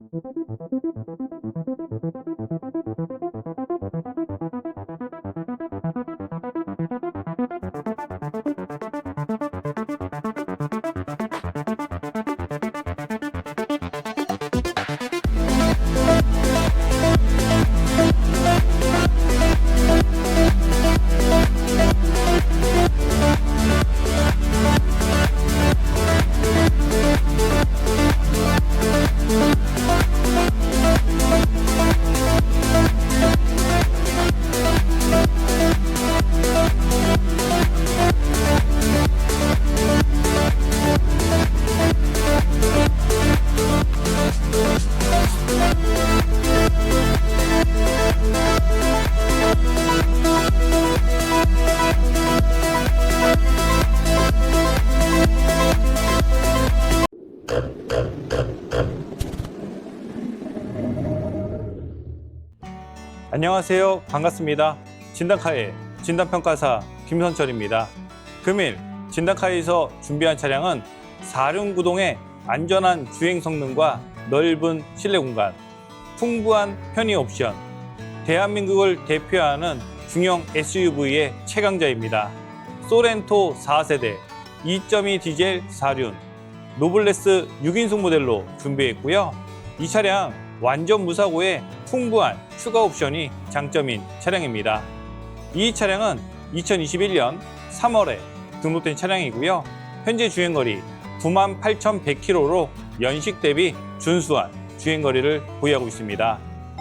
Thank you. 안녕하세요. 반갑습니다. 진단카의 진단평가사 김선철입니다. 금일 진단카에서 준비한 차량은 사륜구동의 안전한 주행 성능과 넓은 실내 공간, 풍부한 편의 옵션, 대한민국을 대표하는 중형 SUV의 최강자입니다. 소렌토 4세대 2.2 디젤 사륜 노블레스 6인승 모델로 준비했고요. 이 차량 완전 무사고에 풍부한 추가 옵션이 장점인 차량입니다. 이 차량은 2021년 3월에 등록된 차량이고요. 현재 주행거리 98,100km로 연식 대비 준수한 주행거리를 보유하고 있습니다.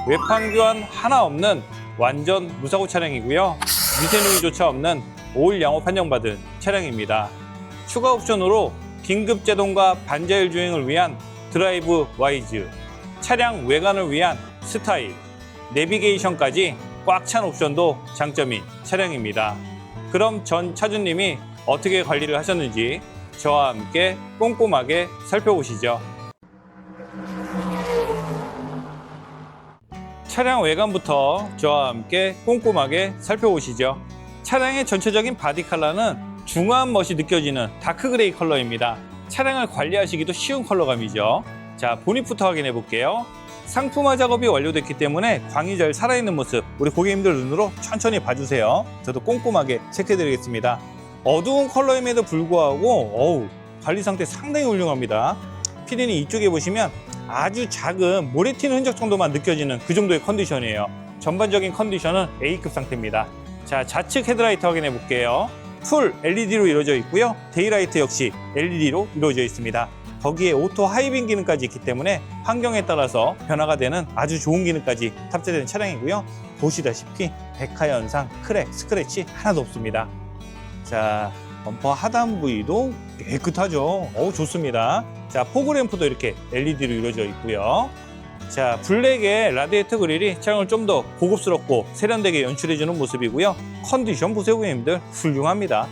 외판 교환 하나 없는 완전 무사고 차량이고요. 미세누이조차 없는 올 양호 판정받은 차량입니다. 추가 옵션으로 긴급 제동과 반자율 주행을 위한 드라이브 와이즈, 차량 외관을 위한 스타일, 내비게이션까지 꽉 찬 옵션도 장점인 차량입니다. 그럼 전 차주님이 어떻게 관리를 하셨는지 저와 함께 꼼꼼하게 살펴보시죠. 차량 외관부터 저와 함께 꼼꼼하게 살펴보시죠. 차량의 전체적인 바디 컬러는 중후한 멋이 느껴지는 다크 그레이 컬러입니다. 차량을 관리하시기도 쉬운 컬러감이죠. 자, 보닛부터 확인해 볼게요. 상품화 작업이 완료됐기 때문에 광이 잘 살아있는 모습 우리 고객님들 눈으로 천천히 봐주세요. 저도 꼼꼼하게 체크해 드리겠습니다. 어두운 컬러임에도 불구하고 어우 관리 상태 상당히 훌륭합니다. 피디님 이쪽에 보시면 아주 작은 모래 튀는 흔적 정도만 느껴지는 그 정도의 컨디션이에요. 전반적인 컨디션은 A급 상태입니다. 자, 좌측 헤드라이트 확인해 볼게요. 풀 LED로 이루어져 있고요. 데이라이트 역시 LED로 이루어져 있습니다. 거기에 오토 하이빔 기능까지 있기 때문에 환경에 따라서 변화가 되는 아주 좋은 기능까지 탑재된 차량이고요. 보시다시피 백화 현상, 크랙, 스크래치 하나도 없습니다. 자, 범퍼 하단 부위도 깨끗하죠. 어우, 좋습니다. 자, 포그램프도 이렇게 LED로 이루어져 있고요. 자, 블랙의 라디에이터 그릴이 차량을 좀 더 고급스럽고 세련되게 연출해주는 모습이고요. 컨디션 보세요, 고객님들. 훌륭합니다.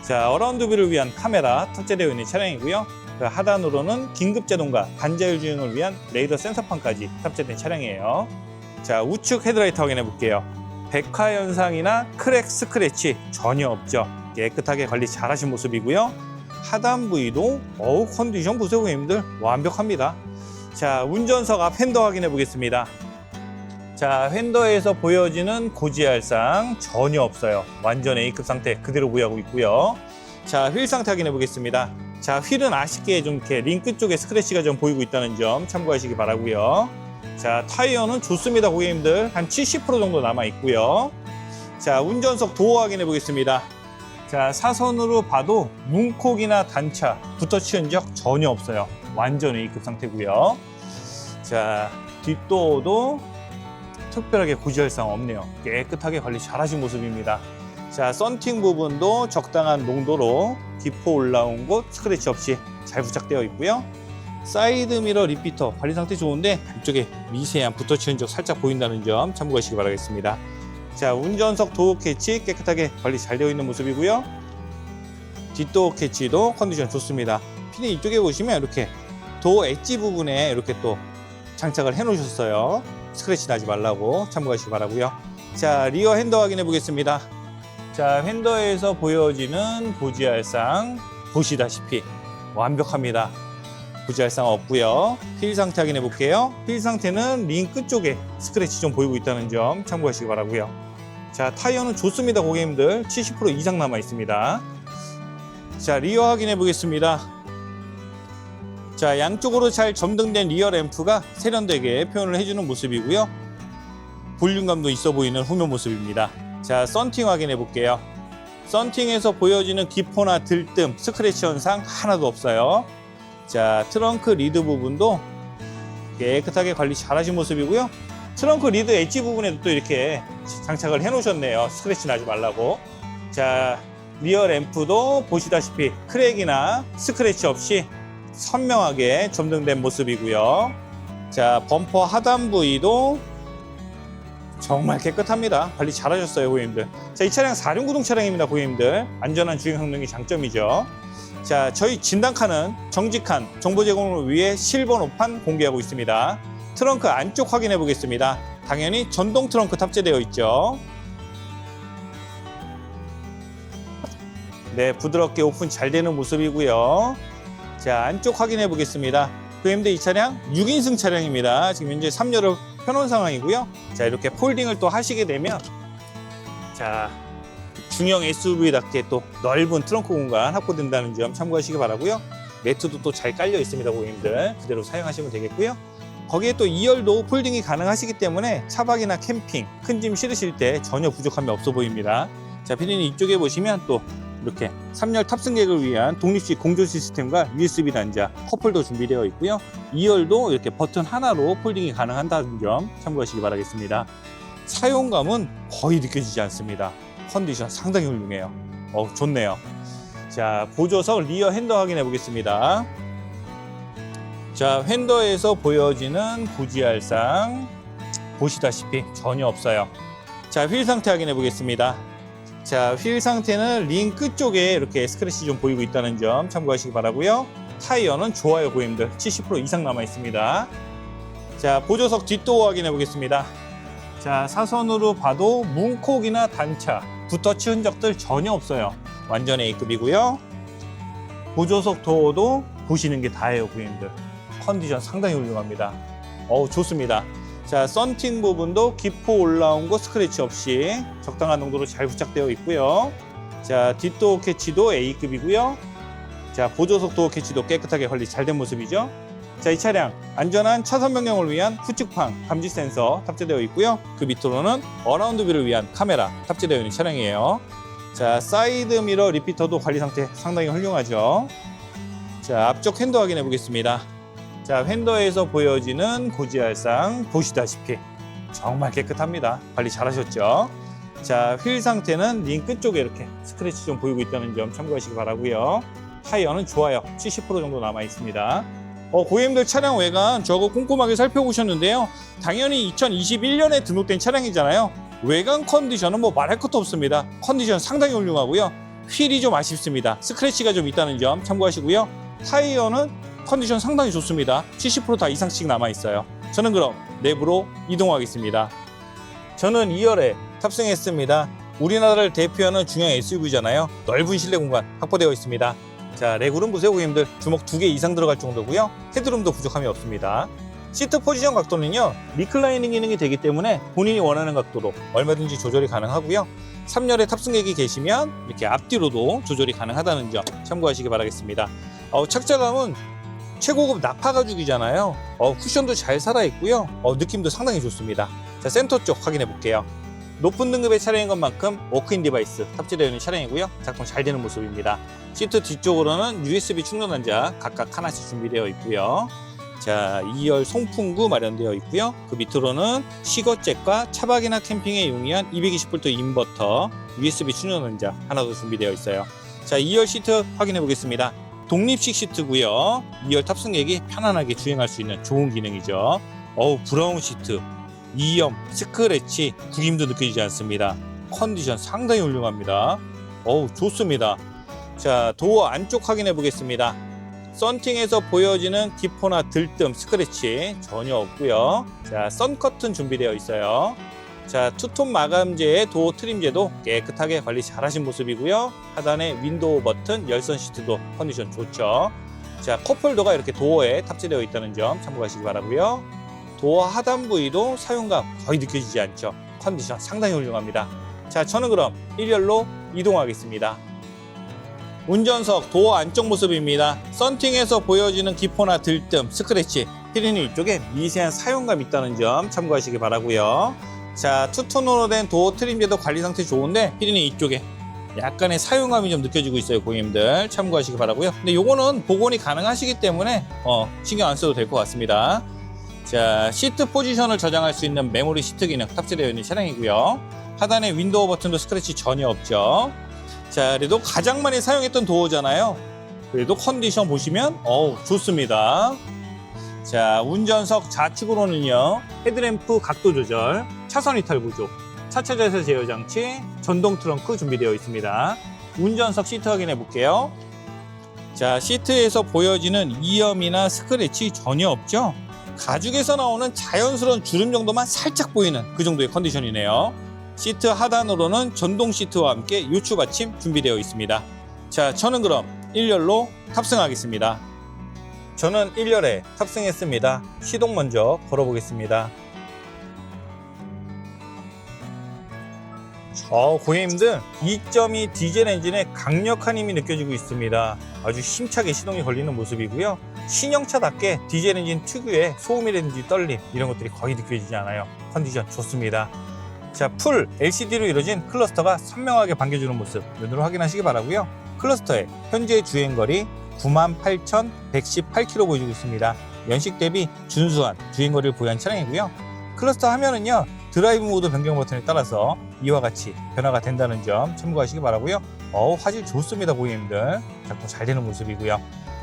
자, 어라운드 뷰를 위한 카메라 탑재되어 있는 차량이고요. 그 하단으로는 긴급 제동과 반자율 주행을 위한 레이더 센서판까지 탑재된 차량이에요. 자, 우측 헤드라이트 확인해 볼게요. 백화 현상이나 크랙 스크래치 전혀 없죠. 깨끗하게 관리 잘 하신 모습이고요. 하단 부위도 어우 컨디션 보세요 고객님들 완벽합니다. 자 운전석 앞 핸더 확인해 보겠습니다. 자 핸더에서 보여지는 고지할상 전혀 없어요. 완전 A급 상태 그대로 보유하고 있고요. 자 휠 상태 확인해 보겠습니다. 자 휠은 아쉽게 좀 이렇게 링크 쪽에 스크래치가 좀 보이고 있다는 점 참고하시기 바라고요. 자 타이어는 좋습니다 고객님들 한 70% 정도 남아 있고요. 자 운전석 도어 확인해 보겠습니다. 자 사선으로 봐도 문콕이나 단차 붙어 치은 적 전혀 없어요. 완전 A급 상태고요. 자 뒷도어도 특별하게 고지할상 없네요. 깨끗하게 관리 잘하신 모습입니다. 자 썬팅 부분도 적당한 농도로 기포 올라온 곳 스크래치 없이 잘 부착되어 있고요. 사이드 미러 리피터 관리 상태 좋은데 안쪽에 미세한 붙어 치은 적 살짝 보인다는 점 참고하시기 바라겠습니다. 자 운전석 도어 캐치 깨끗하게 관리 잘 되어 있는 모습이고요. 뒷도어 캐치도 컨디션 좋습니다. 피디 이쪽에 보시면 이렇게 도어 엣지 부분에 이렇게 또 장착을 해 놓으셨어요. 스크래치 나지 말라고 참고하시기 바라고요. 자 리어 핸더 확인해 보겠습니다. 자 핸더에서 보여지는 보지알상 보시다시피 완벽합니다. 부지할상 없고요. 휠 상태 확인해 볼게요. 휠 상태는 링 끝쪽에 스크래치 좀 보이고 있다는 점 참고하시기 바라고요. 자, 타이어는 좋습니다, 고객님들. 70% 이상 남아 있습니다. 자, 리어 확인해 보겠습니다. 자, 양쪽으로 잘 점등된 리어 램프가 세련되게 표현을 해주는 모습이고요. 볼륨감도 있어 보이는 후면 모습입니다. 자, 썬팅 확인해 볼게요. 썬팅에서 보여지는 기포나 들뜸, 스크래치 현상 하나도 없어요. 자, 트렁크 리드 부분도 깨끗하게 관리 잘 하신 모습이고요. 트렁크 리드 엣지 부분에도 또 이렇게 장착을 해 놓으셨네요. 스크래치 나지 말라고. 자, 리어 램프도 보시다시피 크랙이나 스크래치 없이 선명하게 점등된 모습이고요. 자, 범퍼 하단 부위도 정말 깨끗합니다. 관리 잘하셨어요, 고객님들. 자, 이 차량 4륜 구동 차량입니다, 고객님들. 안전한 주행 성능이 장점이죠. 자, 저희 진단칸은 정직한 정보 제공을 위해 실버 노판 공개하고 있습니다. 트렁크 안쪽 확인해 보겠습니다. 당연히 전동 트렁크 탑재되어 있죠. 네, 부드럽게 오픈 잘 되는 모습이고요. 자, 안쪽 확인해 보겠습니다. 고객님들 이 차량 6인승 차량입니다. 지금 현재 3열을 펴놓은 상황이고요. 자, 이렇게 폴딩을 또 하시게 되면 자, 중형 SUV답게 또 넓은 트렁크 공간 확보된다는 점 참고하시기 바라고요. 매트도 또 잘 깔려 있습니다, 고객님들. 그대로 사용하시면 되겠고요. 거기에 또 2열도 폴딩이 가능하시기 때문에 차박이나 캠핑, 큰 짐 실으실 때 전혀 부족함이 없어 보입니다. 자, 피디님 이쪽에 보시면 또 이렇게 3열 탑승객을 위한 독립식 공조 시스템과 USB 단자, 컵홀더 준비되어 있고요. 2열도 이렇게 버튼 하나로 폴딩이 가능하다는 점 참고하시기 바라겠습니다. 사용감은 거의 느껴지지 않습니다. 컨디션 상당히 훌륭해요. 어, 좋네요. 자, 보조석 리어 핸더 확인해 보겠습니다. 자, 핸더에서 보여지는 부지알상 보시다시피 전혀 없어요. 자, 휠 상태 확인해 보겠습니다. 자, 휠 상태는 링 끝쪽에 이렇게 스크래치 좀 보이고 있다는 점 참고하시기 바라고요. 타이어는 좋아요, 고객님들. 70% 이상 남아 있습니다. 자, 보조석 뒷도어 확인해 보겠습니다. 자, 사선으로 봐도 문콕이나 단차, 붓터치 흔적들 전혀 없어요. 완전 A급이고요. 보조석 도어도 보시는 게 다예요, 고객님들. 컨디션 상당히 훌륭합니다. 어우, 좋습니다. 자, 썬팅 부분도 기포 올라온 거 스크래치 없이 적당한 농도로 잘 부착되어 있고요. 자, 뒷도어 캐치도 A급이고요. 자, 보조석 도어 캐치도 깨끗하게 관리 잘 된 모습이죠. 자, 이 차량 안전한 차선 변경을 위한 후측판 감지 센서 탑재되어 있고요. 그 밑으로는 어라운드 뷰를 위한 카메라 탑재되어 있는 차량이에요. 자, 사이드 미러 리피터도 관리 상태 상당히 훌륭하죠. 자, 앞쪽 핸더 확인해 보겠습니다. 자, 핸더에서 보여지는 고지알상 보시다시피 정말 깨끗합니다. 관리 잘하셨죠? 자, 휠 상태는 링 끝쪽에 이렇게 스크래치 좀 보이고 있다는 점 참고하시기 바라고요. 타이어는 좋아요. 70% 정도 남아 있습니다. 어, 고객님들 차량 외관 저거 꼼꼼하게 살펴보셨는데요. 당연히 2021년에 등록된 차량이잖아요. 외관 컨디션은 뭐 말할 것도 없습니다. 컨디션 상당히 훌륭하고요. 휠이 좀 아쉽습니다. 스크래치가 좀 있다는 점 참고하시고요. 타이어는 컨디션 상당히 좋습니다. 70%다 이상씩 남아 있어요. 저는 그럼 내부로 이동하겠습니다. 저는 2열에 탑승했습니다. 우리나라를 대표하는 중형 SUV잖아요. 넓은 실내 공간 확보되어 있습니다. 자, 레그룸 보세요, 고객님들. 주먹 두개 이상 들어갈 정도고요. 헤드룸도 부족함이 없습니다. 시트 포지션 각도는요, 리클라이닝 기능이 되기 때문에 본인이 원하는 각도로 얼마든지 조절이 가능하고요. 3열에 탑승객이 계시면 이렇게 앞뒤로도 조절이 가능하다는 점 참고하시기 바라겠습니다. 어, 착자감은 최고급 나파 가죽이잖아요. 어, 쿠션도 잘 살아있고요. 어, 느낌도 상당히 좋습니다. 자, 센터 쪽 확인해 볼게요. 높은 등급의 차량인 것만큼 워크인 디바이스 탑재되어 있는 차량이고요. 작동 잘 되는 모습입니다. 시트 뒤쪽으로는 USB 충전 단자 각각 하나씩 준비되어 있고요. 자, 2열 송풍구 마련되어 있고요. 그 밑으로는 시거잭과 차박이나 캠핑에 용이한 220V 인버터, USB 충전 단자 하나 더 준비되어 있어요. 자, 2열 시트 확인해 보겠습니다. 독립식 시트고요. 2열 탑승객이 편안하게 주행할 수 있는 좋은 기능이죠. 어우, 브라운 시트, 2염, 스크래치, 구김도 느껴지지 않습니다. 컨디션 상당히 훌륭합니다. 어우, 좋습니다. 자, 도어 안쪽 확인해 보겠습니다. 썬팅에서 보여지는 기포나 들뜸, 스크래치 전혀 없고요. 자, 썬커튼 준비되어 있어요. 자, 투톤 마감재의 도어 트림재도 깨끗하게 관리 잘하신 모습이고요. 하단에 윈도우 버튼, 열선 시트도 컨디션 좋죠. 자, 컵홀더가 이렇게 도어에 탑재되어 있다는 점 참고하시기 바라고요. 도어 하단 부위도 사용감 거의 느껴지지 않죠. 컨디션 상당히 훌륭합니다. 자, 저는 그럼 1열로 이동하겠습니다. 운전석 도어 안쪽 모습입니다. 썬팅에서 보여지는 기포나 들뜸, 스크래치, 피리는 이쪽에 미세한 사용감 있다는 점 참고하시기 바라고요. 자, 투톤으로 된 도어 트림제도 관리 상태 좋은데 피리는 이쪽에 약간의 사용감이 좀 느껴지고 있어요, 고객님들. 참고하시기 바라고요. 근데 요거는 복원이 가능하시기 때문에 어, 신경 안 써도 될 것 같습니다. 자, 시트 포지션을 저장할 수 있는 메모리 시트 기능 탑재되어 있는 차량이고요. 하단에 윈도우 버튼도 스크래치 전혀 없죠. 자, 그래도 가장 많이 사용했던 도어잖아요. 그래도 컨디션 보시면 어우 좋습니다. 자, 운전석 좌측으로는요. 헤드램프 각도 조절, 차선 이탈 구조, 차체 자세 제어 장치, 전동 트렁크 준비되어 있습니다. 운전석 시트 확인해 볼게요. 자, 시트에서 보여지는 이염이나 스크래치 전혀 없죠? 가죽에서 나오는 자연스러운 주름 정도만 살짝 보이는 그 정도의 컨디션이네요. 시트 하단으로는 전동 시트와 함께 요추 받침 준비되어 있습니다. 자, 저는 그럼 1열로 탑승하겠습니다. 저는 1열에 탑승했습니다. 시동 먼저 걸어보겠습니다. 어, 고객님들 2.2 디젤 엔진의 강력한 힘이 느껴지고 있습니다. 아주 힘차게 시동이 걸리는 모습이고요. 신형차답게 디젤 엔진 특유의 소음이라든지 떨림 이런 것들이 거의 느껴지지 않아요. 컨디션 좋습니다. 자, 풀 LCD로 이루어진 클러스터가 선명하게 반겨주는 모습 눈으로 확인하시기 바라고요. 클러스터의 현재 주행거리 98,118km 보여주고 있습니다. 연식 대비 준수한 주행거리를 보유한 차량이고요. 클러스터 화면은요 드라이브 모드 변경 버튼에 따라서 이와 같이 변화가 된다는 점 참고하시기 바라고요. 어우 화질 좋습니다 고객님들 작동 잘 되는 모습이고요.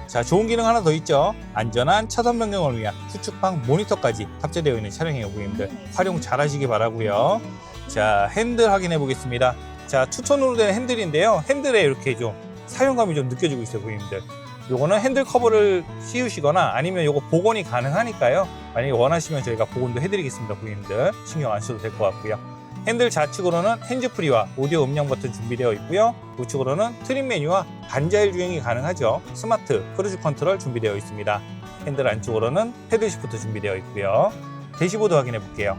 자 좋은 기능 하나 더 있죠. 안전한 차선 변경을 위한 후측방 모니터까지 탑재되어 있는 차량이에요 고객님들 활용 잘 하시기 바라고요. 자 핸들 확인해 보겠습니다. 자 투톤으로 된 핸들인데요. 핸들에 이렇게 좀 사용감이 좀 느껴지고 있어요 고객님들. 요거는 핸들 커버를 씌우시거나 아니면 요거 복원이 가능하니까요. 만약에 원하시면 저희가 복원도 해드리겠습니다, 고객님들. 신경 안 써도 될 것 같고요. 핸들 좌측으로는 핸즈프리와 오디오 음량 버튼 준비되어 있고요. 우측으로는 트림 메뉴와 반자율 주행이 가능하죠. 스마트 크루즈 컨트롤 준비되어 있습니다. 핸들 안쪽으로는 패드 시프트 준비되어 있고요. 대시보드 확인해 볼게요.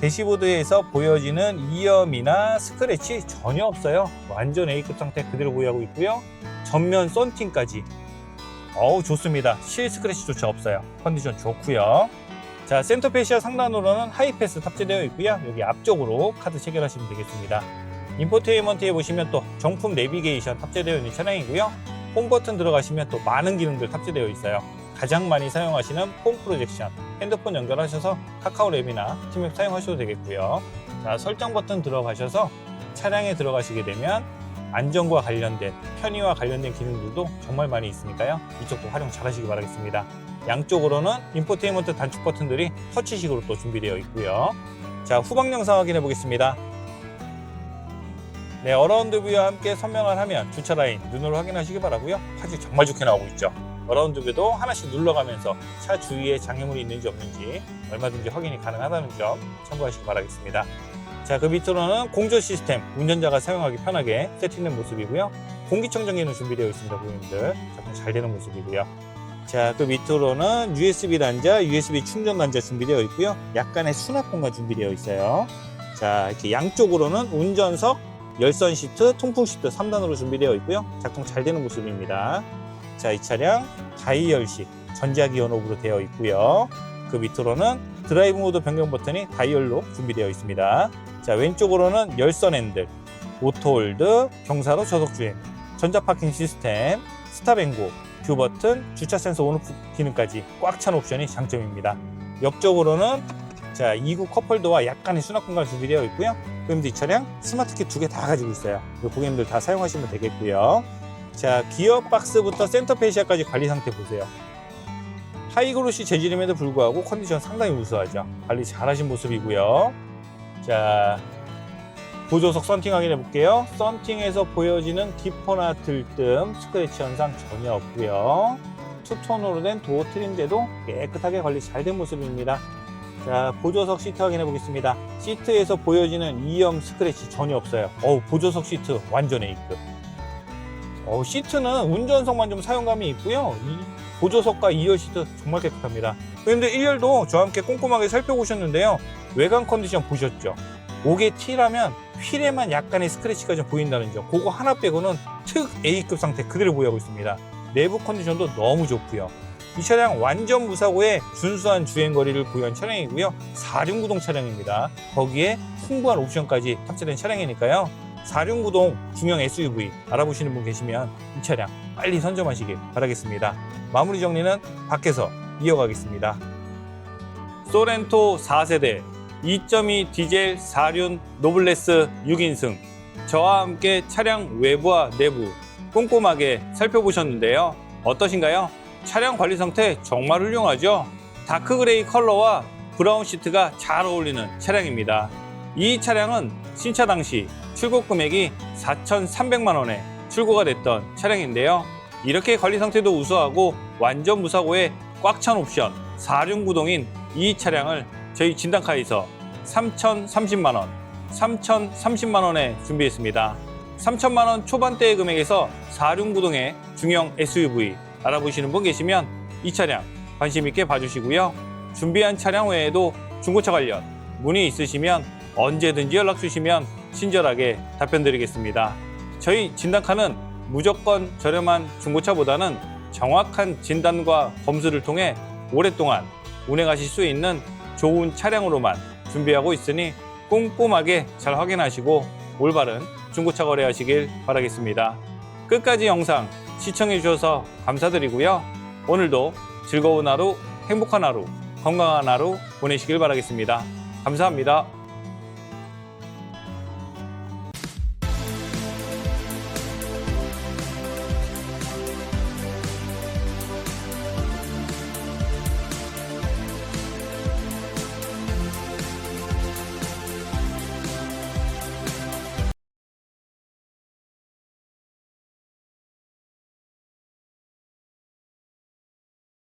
대시보드에서 보여지는 이염이나 스크래치 전혀 없어요. 완전 A급 상태 그대로 보유하고 있고요. 전면 썬팅까지 어우 좋습니다. 실 스크래치조차 없어요. 컨디션 좋고요. 자 센터 페시아 상단으로는 하이패스 탑재되어 있고요. 여기 앞쪽으로 카드 체결하시면 되겠습니다. 인포테인먼트에 보시면 또 정품 내비게이션 탑재되어 있는 차량이고요. 홈 버튼 들어가시면 또 많은 기능들 탑재되어 있어요. 가장 많이 사용하시는 폼 프로젝션, 핸드폰 연결하셔서 카카오 랩이나 팀앱 사용하셔도 되겠고요. 자 설정 버튼 들어가셔서 차량에 들어가시게 되면 안전과 관련된 편의와 관련된 기능들도 정말 많이 있으니까요. 이쪽도 활용 잘 하시기 바라겠습니다. 양쪽으로는 인포테인먼트 단축 버튼들이 터치식으로 또 준비되어 있고요. 자, 후방 영상 확인해 보겠습니다. 네, 어라운드 뷰와 함께 선명한 화면, 주차 라인 눈으로 확인하시기 바라고요. 화질 정말 좋게 나오고 있죠. 어라운드 뷰도 하나씩 눌러가면서 차 주위에 장애물이 있는지 없는지 얼마든지 확인이 가능하다는 점 참고하시기 바라겠습니다. 자, 그 밑으로는 공조 시스템, 운전자가 사용하기 편하게 세팅된 모습이고요. 공기청정기는 준비되어 있습니다, 고객님들. 작동 잘 되는 모습이고요. 자, 그 밑으로는 USB 단자, USB 충전 단자 준비되어 있고요. 약간의 수납 공간 준비되어 있어요. 자, 이렇게 양쪽으로는 운전석, 열선 시트, 통풍 시트 3단으로 준비되어 있고요. 작동 잘 되는 모습입니다. 자, 이 차량 다이얼식 전자기 온오프로 되어 있고요. 그 밑으로는 드라이브 모드 변경 버튼이 다이얼로 준비되어 있습니다. 자, 왼쪽으로는 열선 핸들, 오토홀드, 경사로 저속 주행, 전자 파킹 시스템, 스탑앤고, 뷰 버튼, 주차 센서 온오프 기능까지 꽉 찬 옵션이 장점입니다. 옆쪽으로는 자, 2구 컵홀더와 약간의 수납 공간 준비되어 있고요. 그럼 이 차량 스마트키 두 개 다 가지고 있어요. 고객님들 다 사용하시면 되겠고요. 자, 기어 박스부터 센터 페시아까지 관리 상태 보세요. 하이그로시 재질임에도 불구하고 컨디션 상당히 우수하죠. 관리 잘하신 모습이고요. 자, 보조석 썬팅 확인해 볼게요. 썬팅에서 보여지는 기포나 들뜸, 스크래치 현상 전혀 없고요. 투톤으로 된 도어 트림제도 깨끗하게 관리 잘 된 모습입니다. 자, 보조석 시트 확인해 보겠습니다. 시트에서 보여지는 이염 스크래치 전혀 없어요. 어우, 보조석 시트 완전 A급. 어, 시트는 운전석만 좀 사용감이 있고요. 이 보조석과 2열 시트 정말 깨끗합니다. 그런데 1열도 저와 함께 꼼꼼하게 살펴보셨는데요. 외관 컨디션 보셨죠? 옥의 T라면 휠에만 약간의 스크래치가 좀 보인다는 점. 그거 하나 빼고는 특 A급 상태 그대로 보유하고 있습니다. 내부 컨디션도 너무 좋고요. 이 차량 완전 무사고에 준수한 주행거리를 보유한 차량이고요. 4륜 구동 차량입니다. 거기에 풍부한 옵션까지 탑재된 차량이니까요. 4륜 구동 중형 SUV 알아보시는 분 계시면 이 차량 빨리 선점하시길 바라겠습니다. 마무리 정리는 밖에서 이어가겠습니다. 소렌토 4세대 2.2 디젤 4륜 노블레스 6인승 저와 함께 차량 외부와 내부 꼼꼼하게 살펴보셨는데요. 어떠신가요? 차량 관리 상태 정말 훌륭하죠? 다크 그레이 컬러와 브라운 시트가 잘 어울리는 차량입니다. 이 차량은 신차 당시 출고 금액이 4,300만 원에 출고가 됐던 차량인데요. 이렇게 관리 상태도 우수하고 완전 무사고에 꽉 찬 옵션 4륜 구동인 이 차량을 저희 진단카에서 3,030만 원, 3,030만 원에 준비했습니다. 3천만 원 초반대의 금액에서 4륜 구동의 중형 SUV 알아보시는 분 계시면 이 차량 관심 있게 봐주시고요. 준비한 차량 외에도 중고차 관련 문의 있으시면 언제든지 연락 주시면 친절하게 답변 드리겠습니다. 저희 진단카는 무조건 저렴한 중고차보다는 정확한 진단과 검수를 통해 오랫동안 운행하실 수 있는 좋은 차량으로만 준비하고 있으니 꼼꼼하게 잘 확인하시고 올바른 중고차 거래하시길 바라겠습니다. 끝까지 영상 시청해 주셔서 감사드리고요. 오늘도 즐거운 하루, 행복한 하루, 건강한 하루 보내시길 바라겠습니다. 감사합니다.